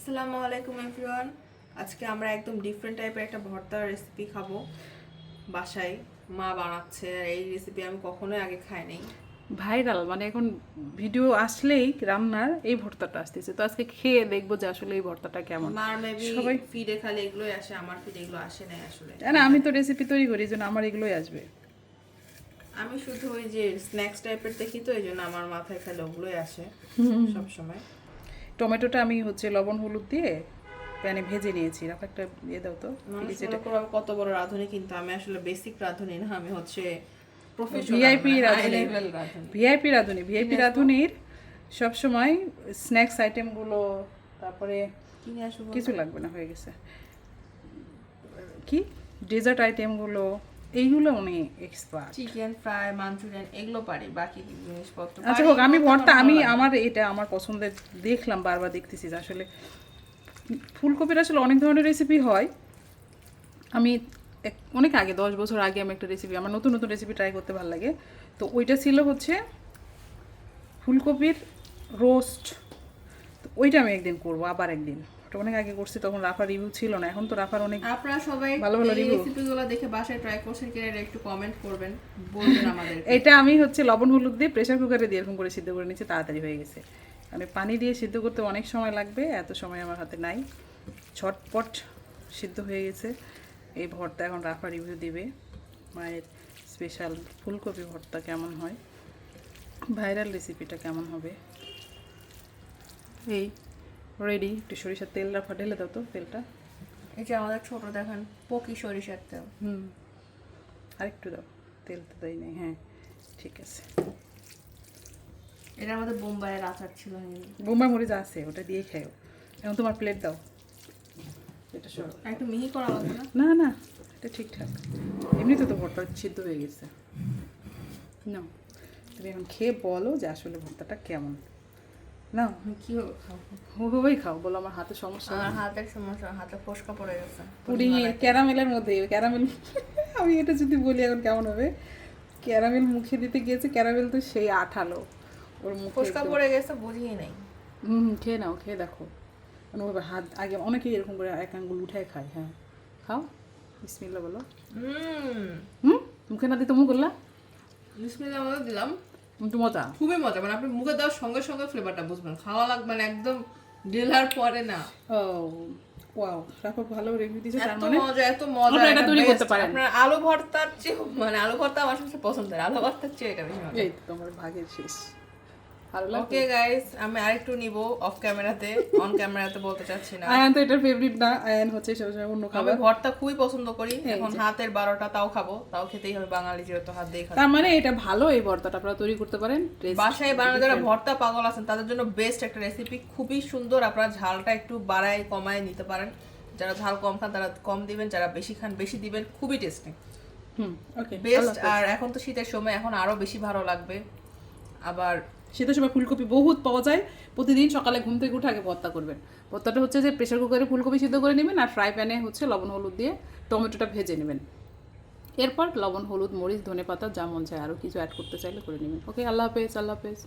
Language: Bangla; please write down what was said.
আসসালামু আলাইকুম এভরিওয়ান আজকে আমরা একদম ডিফারেন্ট টাইপের একটা ভর্তার রেসিপি খাব। বাসায় মা বানাচ্ছে আর এই রেসিপি আমি কখনোই আগে খাইনি। ভাইরাল মানে এখন ভিডিও আসলেই রান্নার এই ভর্তাটা আসতেছে। তো আজকে খেয়ে দেখব যে আসলে এই ভর্তাটা কেমন। মার মেবি সবাই ফিডে খালি এগুলোই আসে আমার ফিডে এগুলো আসে না আসলে। না আমি তো রেসিপি তৈরি করি এই জন্য আমার এগুলোই আসবে। আমি শুধু ওই যে স্ন্যাক্স টাইপের দেখি তো এই জন্য আমার মাথায় খালি ওগুলোই আসে সব সময় টমেটোটা আমি হচ্ছে লবণ হলুদ দিয়ে প্যানে ভেজে নিয়েছি। রাখো একটা দিয়ে দাও তো আমি কত বড় রাঁধুনি কিন্তু আমি আসলে বেসিক রাঁধুনি না আমি হচ্ছে ভিআইপি রাঁধুনি ভিআইপি রাঁধুনি। ভিআইপি রাঁধুনির সবসময় স্ন্যাক্স আইটেমগুলো তারপরে কিনে আসব কিছু লাগবে না হয়ে গেছে। কি? ডেজার্ট আইটেমগুলো এইগুলো উনি এক্সপার্ট চিকেন ফ্রাই মাঞ্চুরিয়ান এগুলো পারি বাকি জিনিসপত্র আচ্ছা হোক আমি ভর্তা আমি আমার এটা আমার পছন্দের দেখলাম বারবার দেখতেছি যে আসলে ফুলকপির আসলে অনেক ধরনের রেসিপি হয়। আমি এক- অনেক আগে দশ বছর আগে আমি একটা রেসিপি আমার নতুন নতুন রেসিপি ট্রাই করতে ভালো লাগে। তো ওইটা ছিল হচ্ছে ফুলকপির রোস্ট তো ওইটা আমি একদিন করব আবার একদিন। ওটা অনেক আগে করছি তখন রাফার রিভিউ ছিল না এখন তো রাফার অনেক আপনারা সবাই ভালো ভালো review। রেসিপিগুলো দেখে বাসায় ট্রাই করছেন কিনা এটা একটু কমেন্ট করবেন বলবেন আমাদের এটা আমি হচ্ছে লবণ হলুদ দিয়ে প্রেসার কুকারে দিয়ে এরকম করে সিদ্ধ করে নিচ্ছি তাড়াতাড়ি হয়ে গেছে। মানে পানি দিয়ে সিদ্ধ করতে অনেক সময় লাগবে এত সময় আমার হাতে নাই। ছটপট সিদ্ধ হয়ে গেছে। এই ভর্তা এখন রাফা রিভিউ দিবে। মায়ের স্পেশাল ফুলকপি ভর্তা কেমন হয়? ভাইরাল রেসিপিটা কেমন হবে? এই রেডি একটু সরিষার তেল রাফা ঢেলে দাও তো তেলটা। এই যে আমাদের ছোট দেখেন পকি সরিষার তেল। হুম। আরেকটু দাও তেল তো দেয় নাই হ্যাঁ ঠিক আছে। এটা আমাদের বোম্বাইয়ের আচার ছিল বোম্বাই মরিচ আছে ওটা দিয়ে খাও এখন তোমার প্লেট দাও। এটা সরো। একটু মিহি করা লাগবে না? না না এটা ঠিকঠাক। এমনিতে তো ভর্তা সিদ্ধ হয়ে গেছে। না তুমি এখন খেয়ে বলো যে আসলে ভর্তাটা কেমন। না কি? হুবই খাও বলো আমার হাতে সমস্যা আমার হাতের সমস্যা হাতে ফোসকা পড়ে গেছে। এ ক্যারামেলের মধ্যে ক্যারামেল আমি এটা যদি বলি এখন কেমন হবে? ক্যারামেল মুখে দিতে গিয়েছে ক্যারামেল তো সেই আঠালো। ওর মুখে ফোসকা পড়ে গেছে বুঝিয়ে নাই। হুম খেয়ে নাও খেয়ে দেখো। মানে ওভাবে হাত আগে অনেকেই এরকম করে এক আঙ্গুল উঠে খায় হ্যাঁ। খাও বিসমিল্লা বলো। হুম। মুখে না দিতে মুখ করলা? বিসমিল্লাহ আমাদের দিলাম। মজা। খুবই মজা মানে আপনি মুখে দেওয়ার সঙ্গে সঙ্গে ফ্লেভারটা বুঝবেন। খাওয়া লাগবে মানে একদম ঢেলার পরে না। ও ওয়াও ভালো রিভিউ দিয়েছে তার মানে মজা এত মজা এটা এটা তৈরি করতে পারেন। আপনার আলু ভর্তার চেয়ে মানে আলু ভর্তা আমার সবচেয়ে পছন্দের আলু ভর্তার চেয়ে এটা বেশি এই তোমার ভাগের শেষ। ওকে গাইস আমি আরেকটু নিব অফ ক্যামেরাতে অন ক্যামেরাতে বলতে চাচ্ছি না। আয়ান তো এটার ফেভারিট না আয়ান হচ্ছে সবসময় অন্য আমি ভর্তা খুবই পছন্দ করি এখন হাতের বারোটা তাও খাব তাও খেতেই হবে বাঙালি যেহেতু হাত দিয়ে তার মানে এটা ভালো এই ভর্তাটা আপনারা তৈরি করতে পারেন বাসায় বানানো যারা ভর্তা পাগল আছেন তাদের জন্য বেস্ট একটা রেসিপি খুবই সুন্দর আপনারা ঝালটা একটু বাড়ায় কমায় নিতে পারেন। যারা ঝাল কম খান তারা কম দিবেন যারা বেশি খান বেশি দিবেন খুবই টেস্টি হুম ওকে বেস্ট আর এখন তো শীতের সময় এখন আরও বেশি ভালো লাগবে। আবার শীতের সময় ফুলকপি বহুত পাওয়া যায়। প্রতিদিন সকালে ঘুম থেকে উঠে আগে ভর্তা করবেন। ভর্তাটা হচ্ছে যে প্রেশার কুকারে ফুলকপি সিদ্ধ করে নেবেন আর ফ্রাই প্যানে হচ্ছে লবণ, হলুদ দিয়ে টমেটোটা ভেজে নেবেন। এরপর লবণ, হলুদ, মরিচ ধনে পাতা যা মন চায় আরও কিছু অ্যাড করতে চাইলে করে নেবেন। ওকে আল্লাহ হাফেজ আল্লাহ হাফেজ।